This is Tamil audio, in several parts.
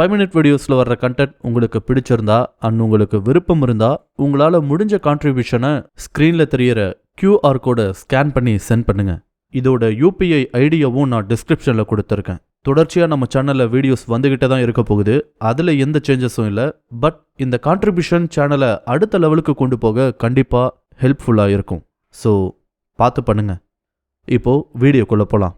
ஃபைவ் மினிட் வீடியோஸில் வர்ற கண்டென்ட் உங்களுக்கு பிடிச்சிருந்தா அண்ட் உங்களுக்கு விருப்பம் இருந்தால் உங்களால் முடிஞ்ச கான்ட்ரிபியூஷனை ஸ்க்ரீனில் தெரியிற க்யூஆர் கோடை ஸ்கேன் பண்ணி சென்ட் பண்ணுங்கள் இதோட யூபிஐ ஐடியாவும் நான் டிஸ்கிரிப்ஷனில் கொடுத்துருக்கேன். தொடர்ச்சியாக நம்ம சேனலில் வீடியோஸ் வந்துக்கிட்டே தான் இருக்க போகுது. அதில் எந்த சேஞ்சஸும் இல்லை. பட் இந்த கான்ட்ரிபியூஷன் சேனலை அடுத்த லெவலுக்கு கொண்டு போக கண்டிப்பாக ஹெல்ப்ஃபுல்லாக இருக்கும். ஸோ பார்த்து பண்ணுங்கள் இப்போது வீடியோக்குள்ளே போகலாம்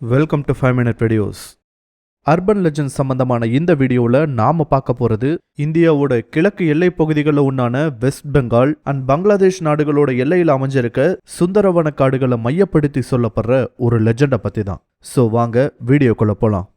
welcome to five minute videos urban legend சம்பந்தமான இந்த வீடியோவில் நாம பார்க்க போகிறது இந்தியாவோட கிழக்கு எல்லை பகுதிகளில் ஒன்றான வெஸ்ட் பெங்கால் அண்ட் பங்களாதேஷ் நாடுகளோட எல்லையில் அமைஞ்சிருக்க சுந்தரவன காடுகளை மையப்படுத்தி சொல்லப்படுற ஒரு லெஜெண்டை பற்றி தான். ஸோ வாங்க வீடியோக்குள்ளே போகலாம்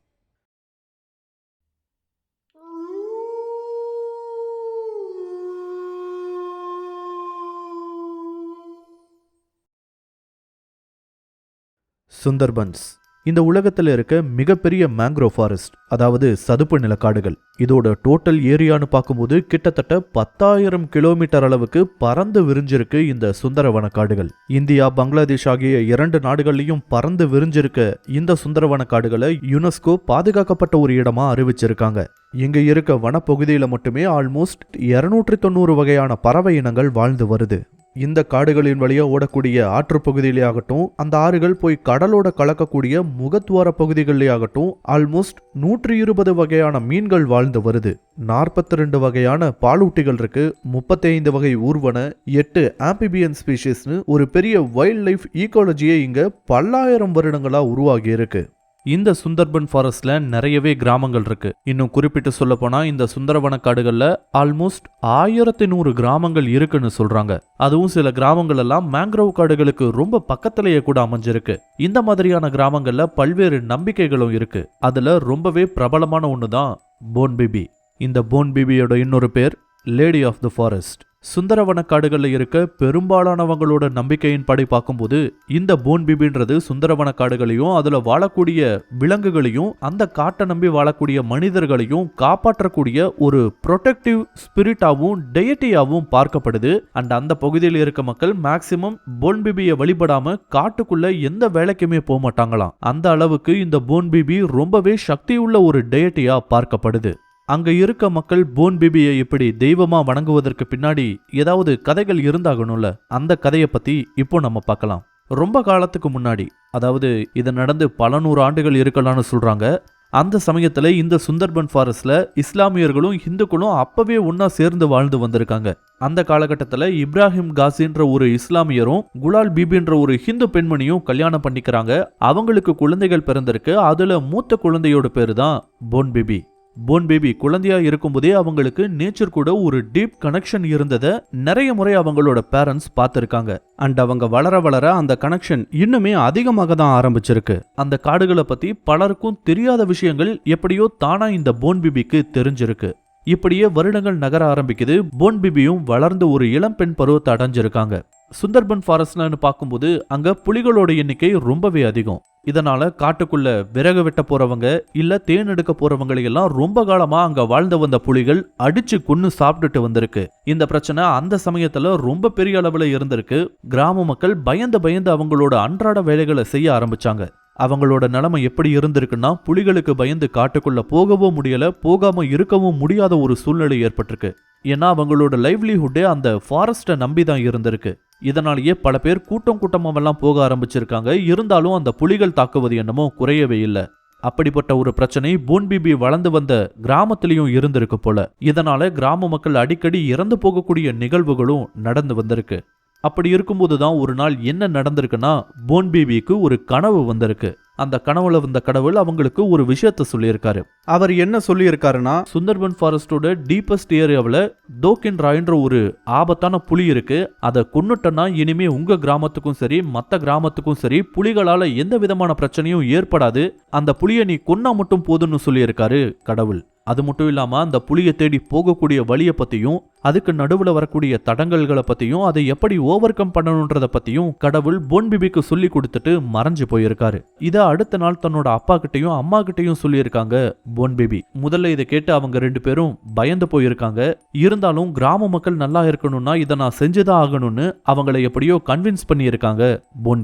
சுந்தர்பன்ஸ் இந்த உலகத்தில் இருக்க மிகப்பெரிய மேங்க்ரோ ஃபாரஸ்ட் அதாவது சதுப்பு நிலக்காடுகள் இதோட டோட்டல் ஏரியான்னு பார்க்கும்போது கிட்டத்தட்ட பத்தாயிரம் கிலோமீட்டர் அளவுக்கு பறந்து விரிஞ்சிருக்கு இந்த சுந்தரவன காடுகள். இந்தியா பங்களாதேஷ் ஆகிய இரண்டு நாடுகள்லையும் பறந்து விரிஞ்சிருக்க இந்த சுந்தரவன காடுகளை யுனெஸ்கோ பாதுகாக்கப்பட்ட ஒரு இடமா அறிவிச்சிருக்காங்க. இங்க இருக்க வனப்பகுதியில மட்டுமே ஆல்மோஸ்ட் இருநூற்றி தொண்ணூறு வகையான பறவை இனங்கள் வாழ்ந்து வருது. இந்த காடுகளின் வழியா ஓடக்கூடிய ஆற்றுப் பகுதியிலே ஆகட்டும் அந்த ஆறுகள் போய் கடலோட கலக்கக்கூடிய முகத்துவார பகுதிகளிலே ஆகட்டும் ஆல்மோஸ்ட் நூற்றி இருபது வகையான மீன்கள் வாழ்ந்து வருது. நாற்பத்தி ரெண்டு வகையான பாலூட்டிகள் இருக்கு முப்பத்தி ஐந்து வகை ஊர்வன எட்டு ஆம்பிபியன் ஸ்பீஷிஸ்னு ஒரு பெரிய வைல்ட் லைஃப் ஈக்காலஜியே இங்க பல்லாயிரம் வருடங்களா உருவாகி இருக்கு. இந்த சுந்தர்பன் ஃபாரஸ்ட்ல நிறையவே கிராமங்கள் இருக்கு. இன்னும் குறிப்பிட்டு சொல்ல போனா இந்த சுந்தரவன காடுகள்ல ஆல்மோஸ்ட் ஆயிரத்தி நூறு கிராமங்கள் இருக்குன்னு சொல்றாங்க. அதுவும் சில கிராமங்கள் எல்லாம் மேங்க்ரோவ் காடுகளுக்கு ரொம்ப பக்கத்திலேயே கூட அமைஞ்சிருக்கு. இந்த மாதிரியான கிராமங்கள்ல பல்வேறு நம்பிக்கைகளும் இருக்கு. அதுல ரொம்பவே பிரபலமான ஒன்று தான் போன் பிபி இந்த போன் பிபியோட இன்னொரு பேர் lady of the forest Sundarban காடுகளில் இருக்க பெரும்பாலானவங்களோட நம்பிக்கையின் படி பார்க்கும்போது இந்த போன்பிபின்றது சுந்தரவன காடுகளையும் அதில் வாழக்கூடிய விலங்குகளையும் அந்த காட்டை நம்பி வாழக்கூடிய மனிதர்களையும் காப்பாற்றக்கூடிய ஒரு ப்ரொடெக்டிவ் ஸ்பிரிட்டாகவும் டயட்டியாகவும் பார்க்கப்படுது. அண்ட் அந்த பகுதியில் இருக்க மக்கள் மேக்சிமம் போன் பிபியை வழிபடாம காட்டுக்குள்ள எந்த வேலைக்குமே போக மாட்டாங்களாம். அந்த அளவுக்கு இந்த போன்பிபி ரொம்பவே சக்தியுள்ள ஒரு டெயட்டியா பார்க்கப்படுது. அங்க இருக்க மக்கள் போன் பிபியை இப்படி தெய்வமா வணங்குவதற்கு பின்னாடி ஏதாவது கதைகள் இருந்தாகணும்ல? அந்த கதையை பத்தி இப்போ நம்ம பார்க்கலாம். ரொம்ப காலத்துக்கு முன்னாடி அதாவது இது நடந்து பல நூறு ஆண்டுகள் இருக்கலாம்னு சொல்றாங்க. அந்த சமயத்துல இந்த சுந்தர்பன் ஃபாரஸ்ட்ல இஸ்லாமியர்களும் இந்துக்களும் அப்பவே ஒன்னா சேர்ந்து வாழ்ந்து வந்திருக்காங்க. அந்த காலகட்டத்தில் இப்ராஹிம் காசின்ற ஒரு இஸ்லாமியரும் குலால் பீபின்ற ஒரு ஹிந்து பெண்மணியும் கல்யாணம் பண்ணிக்கிறாங்க. அவங்களுக்கு குழந்தைகள் பிறந்திருக்கு. அதுல மூத்த குழந்தையோட பேரு தான் போன் பிபி. போன் பேபி குழந்தையா இருக்கும்போதே அவங்களுக்கு நேச்சர் கூட ஒரு டீப் கனெக்ஷன் இருந்ததை நிறைய முறை அவங்களோட பேரண்ட்ஸ் பார்த்துருக்காங்க. அண்ட் அவங்க வளர வளர அந்த கனெக்ஷன் இன்னுமே அதிகமாக தான் ஆரம்பிச்சிருக்கு. அந்த காடுகளை பத்தி பலருக்கும் தெரியாத விஷயங்கள் எப்படியோ தானா இந்த போன் பிபிக்கு தெரிஞ்சிருக்கு. இப்படியே வருடங்கள் நகர ஆரம்பிக்குது போன் பிபியும் வளர்ந்து ஒரு இளம் பெண் பருவத்தை அடைஞ்சிருக்காங்க. சுந்தர்பன் ஃபாரஸ்ட்லன்னு பார்க்கும்போது அங்க புலிகளோட எண்ணிக்கை ரொம்பவே அதிகம். இதனால காட்டுக்குள்ள விறகு வெட்ட போறவங்க இல்ல தேன் எடுக்க போறவங்களையெல்லாம் ரொம்ப காலமா அங்க வாழ்ந்து வந்த புலிகள் அடிச்சு கொன்னு சாப்பிட்டுட்டு வந்திருக்கு. இந்த பிரச்சனை அந்த சமயத்துல ரொம்ப பெரிய அளவுல இருந்திருக்கு. கிராம மக்கள் பயந்து பயந்து அவங்களோட அன்றாட வேலைகளை செய்ய ஆரம்பிச்சாங்க. அவங்களோட நிலைமை எப்படி இருந்திருக்குன்னா புலிகளுக்கு பயந்து காட்டுக்குள்ள போகவும் முடியல போகாம இருக்கவும் முடியாத ஒரு சூழ்நிலை ஏற்பட்டிருக்கு. ஏன்னா அவங்களோட லைவ்லிஹுட்டே அந்த ஃபாரஸ்ட்டை நம்பி தான் இருந்திருக்கு. இதனாலேயே பல பேர் கூட்டம் கூட்டமாவெல்லாம் போக ஆரம்பிச்சிருக்காங்க. இருந்தாலும் அந்த புலிகள் தாக்குவது என்னமோ குறையவே இல்லை. அப்படிப்பட்ட ஒரு பிரச்சனை பூன்பிபி வளர்ந்து வந்த கிராமத்திலையும் இருந்திருக்கு போல. இதனால கிராம மக்கள் அடிக்கடி இறந்து போகக்கூடிய நிகழ்வுகளும் நடந்து வந்திருக்கு. அப்படி இருக்கும்போது தான் ஒரு நாள் என்ன நடந்திருக்குன்னா போன்பிபிக்கு ஒரு கனவு வந்திருக்கு. அந்த கனவுல வந்த கடவுள் அவங்களுக்கு ஒரு விஷயத்த சொல்லியிருக்காரு. அவர் என்ன சொல்லியிருக்காருன்னா சுந்தர்பன் ஃபாரஸ்டோட டீப்பஸ்ட் ஏரியாவில் டோக்கின் ராயின்ற ஒரு ஆபத்தான புலி இருக்கு. அதை கொன்னுட்டனா இனிமே உங்க கிராமத்துக்கும் சரி மற்ற கிராமத்துக்கும் சரி புலிகளால எந்த விதமான பிரச்சனையும் ஏற்படாது. அந்த புலியை நீ கொன்னா மட்டும் போதும்னு சொல்லியிருக்காரு கடவுள். அது மட்டும் இல்லாம அந்த புலியை தேடி போகக்கூடிய வழியை பத்தியும் அதுக்கு நடுவுல வரக்கூடிய தடங்கல்களை பத்தியும் அதை எப்படி ஓவர் கம் பண்ணணுன்றத பத்தியும் கடவுள் போன் பிபிக்கு சொல்லி கொடுத்துட்டு மறைஞ்சு போயிருக்காரு. இதை அடுத்த நாள் தன்னோட அப்பா கிட்டையும் அம்மா கிட்டையும் சொல்லியிருக்காங்க போன் பேபி. முதல்ல இதை கேட்டு அவங்க ரெண்டு பேரும் பயந்து போயிருக்காங்க. இருந்தாலும் கிராம மக்கள் நல்லா இருக்கணும்னா இதை நான் செஞ்சுதான் ஆகணும்னு அவங்கள எப்படியோ கன்வின்ஸ் பண்ணியிருக்காங்க போன்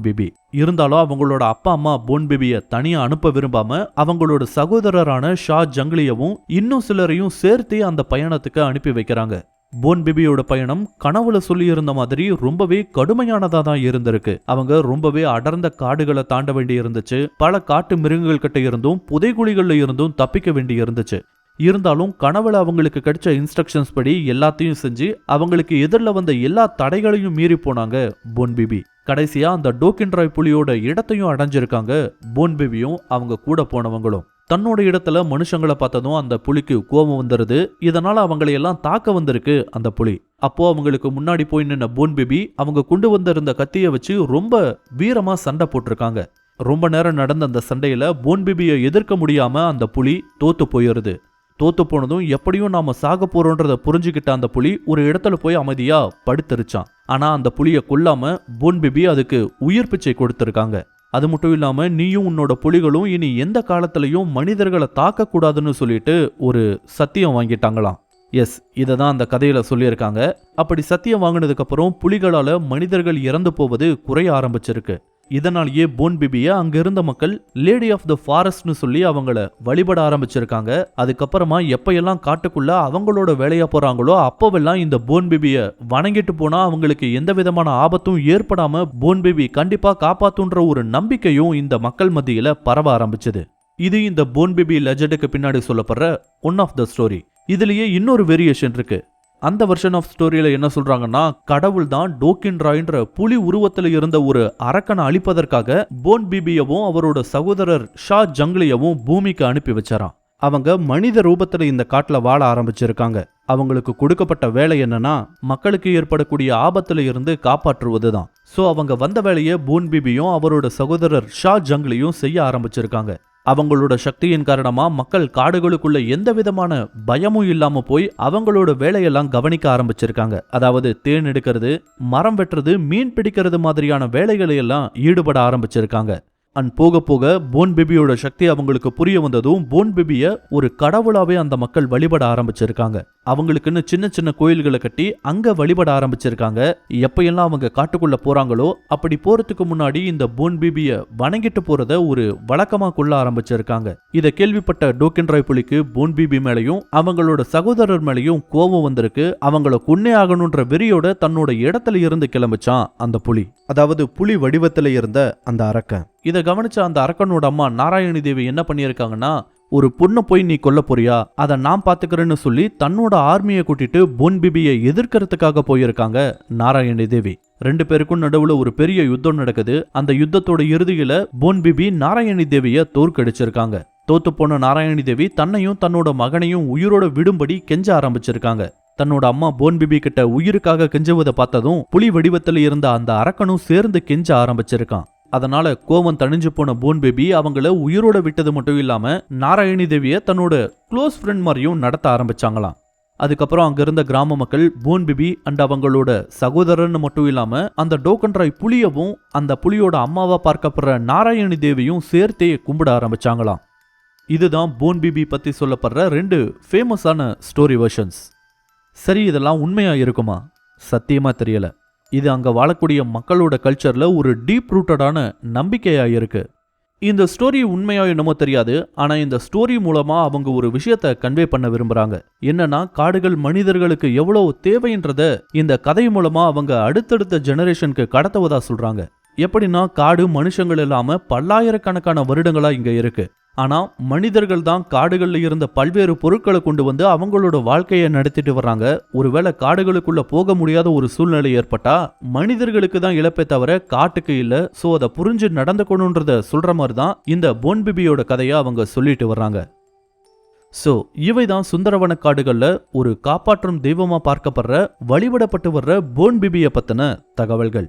இருந்தாலும் அவங்களோட அப்பா அம்மா போன் பேபிய தனியா அனுப்ப விரும்பாம அவங்களோட சகோதரரான ஷா ஜங்லியவும் இன்னும் சிலரையும் சேர்த்தே அந்த பயணத்துக்கு அனுப்பி வைக்கிறாங்க. போன் பிபியோட பயணம் கனவுல சொல்லியிருந்த மாதிரி ரொம்பவே கடுமையானதா தான் இருந்திருக்கு. அவங்க ரொம்பவே அடர்ந்த காடுகளை தாண்ட வேண்டி இருந்துச்சு. பல காட்டு மிருகங்கள் கிட்ட இருந்தும் புதைகுழிகள்ல இருந்தும் தப்பிக்க வேண்டி இருந்துச்சு. இருந்தாலும் கனவுல அவங்களுக்கு கிடைச்ச இன்ஸ்ட்ரக்ஷன்ஸ் படி எல்லாத்தையும் செஞ்சு அவங்களுக்கு எதிரில் வந்த எல்லா தடைகளையும் மீறி போனாங்க போன் பிபி. கடைசியா அந்த டோக்கின்ராய் புலியோட இடத்தையும் அடைஞ்சிருக்காங்க போன்பிபியும் அவங்க கூட போனவங்களும். தன்னோட இடத்துல மனுஷங்களை பார்த்ததும் அந்த புலிக்கு கோபம் வந்துருது. இதனால அவங்களை எல்லாம் தாக்க வந்திருக்கு அந்த புலி. அப்போ அவங்களுக்கு முன்னாடி போய் நின்ன போன் பேபி அவங்க கொண்டு வந்திருந்த கத்தியை வச்சு ரொம்ப வீரமா சண்டை போட்டிருக்காங்க. ரொம்ப நேரம் நடந்த அந்த சண்டையில போன் பேபியை எதிர்க்க முடியாம அந்த புலி தோத்து போயிருது. தோத்து போனதும் எப்படியும் நாம சாக போறோன்றத புரிஞ்சுக்கிட்ட அந்த புலி ஒரு இடத்துல போய் அமைதியா படுத்துருச்சான். ஆனா அந்த புலியை கொல்லாம போன் பேபி அதுக்கு உயிர் பிச்சை கொடுத்திருக்காங்க. அது மட்டும் இல்லாம நீயும் உன்னோட புலிகளும் இனி எந்த காலத்திலையும் மனிதர்களை தாக்கக்கூடாதுன்னு சொல்லிட்டு ஒரு சத்தியம் வாங்கிட்டாங்களாம். எஸ் இதை தான் அந்த கதையில சொல்லியிருக்காங்க. அப்படி சத்தியம் வாங்கினதுக்கு அப்புறம் புலிகளால மனிதர்கள் இறந்து போவது குறைய ஆரம்பிச்சிருக்கு. இதனாலேயே போன் பிபிய அங்க இருந்த மக்கள் லேடி ஆஃப் த ஃபாரஸ்ட்னு சொல்லி அவங்கள வழிபட ஆரம்பிச்சிருக்காங்க. அதுக்கப்புறமா எப்பயெல்லாம் காட்டுக்குள்ள அவங்களோட வேலையா போறாங்களோ அப்போவெல்லாம் இந்த போன் பிபிய வணங்கிட்டு போனா அவங்களுக்கு எந்த விதமான ஆபத்தும் ஏற்படாம போன் பிபி கண்டிப்பா காப்பாத்துன்ற ஒரு நம்பிக்கையும் இந்த மக்கள் மத்தியில பரவ ஆரம்பிச்சது. இது இந்த போன் பிபி லெஜண்டுக்கு பின்னாடி சொல்லப்படுற ஒன் ஆஃப் த ஸ்டோரி இதுலயே இன்னொரு வேரியேஷன் இருக்கு. அந்த வெர்ஷன் ஆஃப் ஸ்டோரியில என்ன சொல்கிறாங்கன்னா கடவுள் தான் டோக்கின் ராய்ன்ற புலி உருவத்தில் இருந்த ஒரு அரக்கனை அழிப்பதற்காக போன் பிபியவும் அவரோட சகோதரர் ஷா ஜங்லியவும் பூமிக்கு அனுப்பி வச்சாராம். அவங்க மனித ரூபத்தில் இந்த காட்டில் வாழ ஆரம்பிச்சிருக்காங்க. அவங்களுக்கு கொடுக்கப்பட்ட வேலை என்னன்னா மக்களுக்கு ஏற்படக்கூடிய ஆபத்துல இருந்து காப்பாற்றுவது தான் ஸோ அவங்க வந்த வேலையை போன் பிபியும் அவரோட சகோதரர் ஷா ஜங்லியும் செய்ய ஆரம்பிச்சிருக்காங்க. அவங்களோட சக்தியின் காரணமா மக்கள் காடுகளுக்குள்ள எந்த விதமான பயமும் இல்லாம போய் அவங்களோட வேலையெல்லாம் கவனிக்க ஆரம்பிச்சிருக்காங்க. அதாவது தேன் எடுக்கிறது மரம் வெட்டுறது மீன் பிடிக்கிறது மாதிரியான வேலைகளை எல்லாம் ஈடுபட ஆரம்பிச்சிருக்காங்க. அண்ட் போக போக போன் பேபியோட சக்தி அவங்களுக்கு புரிய வந்ததும் போன் பேபியை ஒரு கடவுளாவே அந்த மக்கள் வழிபட ஆரம்பிச்சிருக்காங்க. அவங்களுக்குன்னு சின்ன சின்ன கோயில்களை கட்டி அங்க வழிபட ஆரம்பிச்சிருக்காங்க. எப்பயெல்லாம் அவங்க காட்டுக்குள்ள போறாங்களோ அப்படி போறதுக்கு முன்னாடி இந்த போன் பிபிய வணங்கிட்டு போறத ஒரு வழக்கமா கொள்ள ஆரம்பிச்சிருக்காங்க. இதை கேள்விப்பட்ட டோக்கின் ராய் புலிக்கு போன் பேபி மேலையும் அவங்களோட சகோதரர் மேலையும் கோபம் வந்திருக்கு. அவங்கள கொன்னே ஆகணுன்ற வெறியோட தன்னோட இடத்துல இருந்து கிளம்பிச்சான் அந்த புலி. அதாவது புலி வடிவத்துல இருந்த அந்த அரக்கன். இதை கவனிச்ச அந்த அரக்கனோட அம்மா நாராயணி தேவி என்ன பண்ணியிருக்காங்கன்னா ஒரு பொண்ணை போய் நீ கொல்ல போறியா? அதை நான் பாத்துக்கிறேன்னு சொல்லி தன்னோட ஆர்மியை கூட்டிட்டு போன் பிபியை எதிர்க்கிறதுக்காக போயிருக்காங்க நாராயணி தேவி. ரெண்டு பேருக்கும் நடுவுல ஒரு பெரிய யுத்தம் நடக்குது. அந்த யுத்தத்தோட இறுதியில போன் பிபி நாராயணி தேவிய தோற்கடிச்சிருக்காங்க. தோத்து போன நாராயணி தேவி தன்னையும் தன்னோட மகனையும் உயிரோட விடும்படி கெஞ்ச ஆரம்பிச்சிருக்காங்க. தன்னோட அம்மா போன் பிபி கிட்ட உயிருக்காக கெஞ்சுவதை பார்த்ததும் புலி வடிவத்துல இருந்த அந்த அரக்கனும் சேர்ந்து கெஞ்ச ஆரம்பிச்சிருக்கான். அதனால கோவம் தணிஞ்சு போன போன் பேபி அவங்கள உயிரோட விட்டது மட்டும் இல்லாம நாராயணி தேவிய தன்னோட க்ளோஸ் ஃப்ரெண்ட் மாதிரியும் நடத்த ஆரம்பிச்சாங்களாம். அதுக்கப்புறம் அங்க இருந்த கிராம மக்கள் போன் பிபி அண்ட் அவங்களோட சகோதரன்னு மட்டும் இல்லாம அந்த டோக்கன்ராய் புலியவும் அந்த புலியோட அம்மாவா பார்க்கப்படுற நாராயணி தேவியும் சேர்த்தே கும்பிட ஆரம்பிச்சாங்களாம். இதுதான் போன் பிபி பத்தி சொல்லப்படுற ரெண்டு ஃபேமஸான ஸ்டோரி வெர்ஷன்ஸ் சரி இதெல்லாம் உண்மையா இருக்குமா? சத்தியமா தெரியலை. இது அங்க வாழக்கூடிய மக்களோட கல்ச்சர்ல ஒரு டீப் ரூட்டடான நம்பிக்கையாக இருக்கு. இந்த ஸ்டோரி உண்மையா என்னமோ தெரியாது ஆனா இந்த ஸ்டோரி மூலமா அவங்க ஒரு விஷயத்த கன்வே பண்ண விரும்புறாங்க. என்னன்னா காடுகள் மனிதர்களுக்கு எவ்வளவு தேவைன்றத இந்த கதை மூலமா அவங்க அடுத்தடுத்த ஜெனரேஷனுக்கு கடத்துவதா சொல்றாங்க. எப்படின்னா காடு மனுஷங்கள் இல்லாம பல்லாயிரக்கணக்கான வருடங்களா இங்க இருக்கு. ஆனா மனிதர்கள் தான் காடுகள்ல இருந்த பல்வேறு பொருட்களை கொண்டு வந்து அவங்களோட வாழ்க்கையை நடத்திட்டு வர்றாங்க. ஒருவேளை காடுகளுக்குள்ள போக முடியாத ஒரு சூழ்நிலை ஏற்பட்டா மனிதர்களுக்கு தான் இழப்பை தவிர காட்டுக்கு இல்ல. சோ அதை புரிஞ்சு நடந்துக்கணுன்றத சொல்ற மாதிரி தான் இந்த போன்பிபியோட கதையை அவங்க சொல்லிட்டு வர்றாங்க. ஸோ இவை தான் சுந்தரவன காடுகளில் ஒரு காப்பாற்றும் தெய்வமாக பார்க்கப்படுற வழிபடப்பட்டு வர்ற போன்பிபியை பற்றின தகவல்கள்.